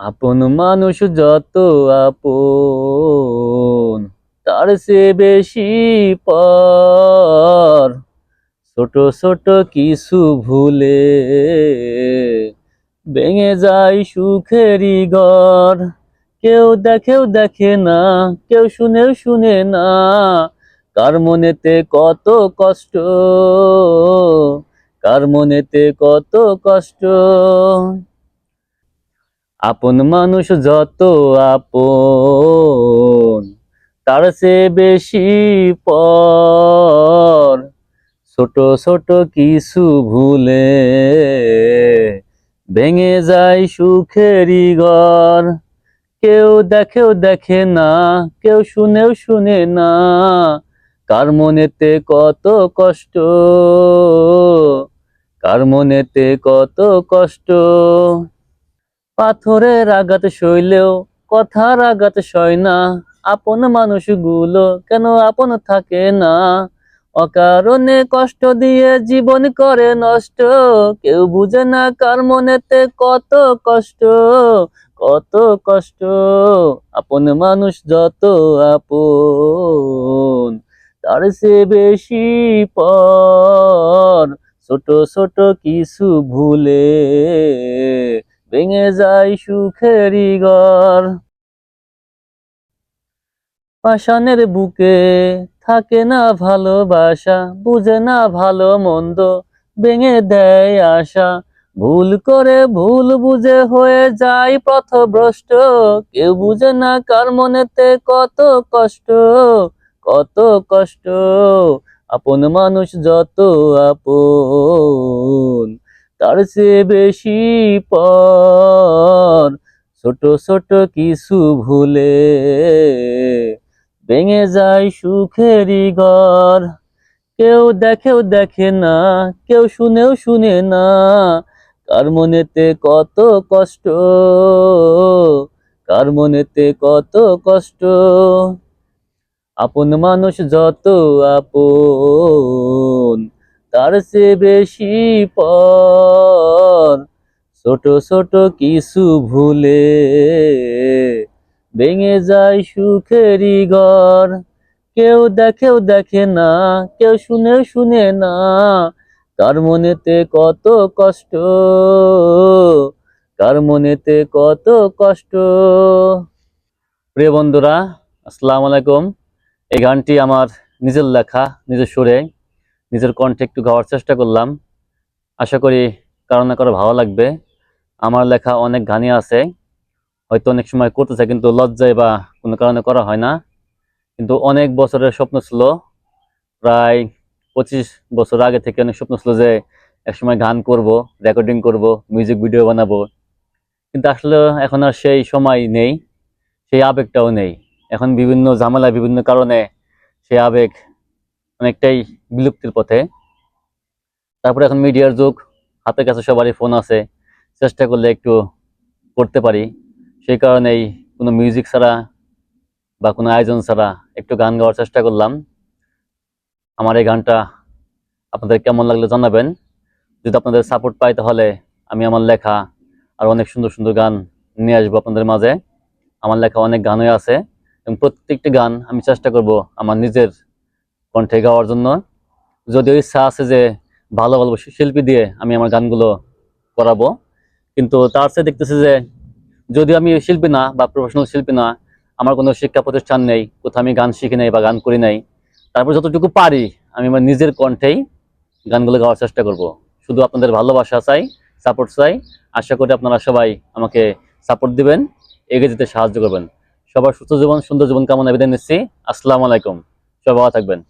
আপন মানুষ যত আপন, তার সে বেশি পর। ছোট ছোট কিছু ভুলে ভেঙে যায় সুখেরই ঘর। কেউ দেখেও দেখে না, কেউ শুনেও শুনে না, কার মনেতে কত কষ্ট, কার মনেতে কত কষ্ট। আপন মানুষ যত আপন, তার সে বেশি পর। ছোট ছোট কিছু ভুলে ভেঙে যায় সুখেরই ঘর। কেউ দেখেও দেখে না, কেউ শুনেও শুনে না, কার মনেতে কত কষ্ট, কার মনেতে কত কষ্ট। পাথরের আঘাত সইলেও কথার আঘাত সয় না। আপন মানুষগুলো কেন আপন থাকে না? অকারণে কষ্ট দিয়ে জীবন করে নষ্ট। কেউ বুঝে না কার মনেতে কত কষ্ট কত কষ্ট। আপন মানুষ যত আপন, তার সে বেশি পর। ছোট ছোট কিছু ভুলে ভেঙে যায় সুখেরই ঘর। পাষাণের বুকে থাকে না ভালোবাসা, বুঝে না ভালো মন্দ, ভেঙে দেয় আশা। ভুল করে ভুল বুঝে হয়ে যায় পথভ্রষ্ট, কেউ বুঝে না কার মনেতে কত কষ্ট কত কষ্ট। আপন মানুষ যত আপন। তার চেয়ে বেশি পর। ছোট ছোট কিছু ভুলে ভেঙে যায় সুখেরই ঘর। কেউ দেখেও দেখে না, কেউ শুনেও শুনে না কার মনেতে কত কষ্ট, কার মনেতে কত কষ্ট। আপন মানুষ যত আপন তার সে বেশি পর। ছোট ছোট কিছু ভুলে ভেঙে যায় সুখেরই ঘর। কেউ দেখেও দেখে না, কেউ শুনেও শুনে না, কার মনেতে কত কষ্ট, কার মনেতে কত কষ্ট। প্রিয় বন্ধুরা, আসসালামু আলাইকুম। এই গানটি আমার নিজের লেখা, নিজের সুরে নিজের কণ্ঠে একটু গাওয়ার চেষ্টা করলাম। আশা করি কারও না কারও ভালো লাগবে। আমার লেখা অনেক গানই আছে। হয়তো অনেক সময় করতেছে, কিন্তু লজ্জায় বা কোনো কারণে করা হয় না। কিন্তু অনেক বছরের স্বপ্ন ছিল। প্রায় পঁচিশ বছর আগে থেকে অনেক স্বপ্ন ছিল যে একসময় গান করব রেকর্ডিং করব মিউজিক ভিডিও বানাবো। কিন্তু আসলে এখন আর সেই সময় নেই, সেই আবেগটাও নেই। এখন বিভিন্ন ঝামেলা বিভিন্ন কারণে সেই আবেগ অনেকটাই বিলুপ্তির পথে। তারপরে এখন মিডিয়ার যুগ, হাতের কাছে সবারই ফোন আছে, চেষ্টা করলে একটু করতে পারি। সেই কারণেই কোনো মিউজিক ছাড়া বা কোনো আয়োজন ছাড়া একটু গান গাওয়ার চেষ্টা করলাম। আমার এই গানটা আপনাদের কেমন লাগল জানাবেন। যদি আপনাদের সাপোর্ট পাই তাহলে আমি আমার লেখা আর অনেক সুন্দর সুন্দর গান নিয়ে আসব আপনাদের মাঝে। আমার লেখা অনেক গানই আছে এবং প্রত্যেকটি গান আমি চেষ্টা করব আমার নিজের কণ্ঠে গাওয়ার জন্য। যদিও ইচ্ছা আছে যে ভালো ভালো শিল্পী দিয়ে আমি আমার গানগুলো করাবো, কিন্তু তার চেয়ে দেখতেছি যে যদি আমি শিল্পী না বা প্রফেশনাল শিল্পী না, আমার কোনো শিক্ষা প্রতিষ্ঠান নেই, কোথাও আমি গান শিখি নাই বা গান করি নাই, তারপর যতটুকু পারি আমি আমার নিজের কণ্ঠেই গানগুলো গাওয়ার চেষ্টা করব। শুধু আপনাদের ভালোবাসা চাই সাপোর্ট চাই, আশা করি আপনারা সবাই আমাকে সাপোর্ট দিবেন, এগিয়ে যেতে সাহায্য করবেন। সবার সুস্থ জীবন, সুন্দর জীবন কামনা বিদায় নিচ্ছি। আসসালামু আলাইকুম। সবাই ভালো থাকবেন।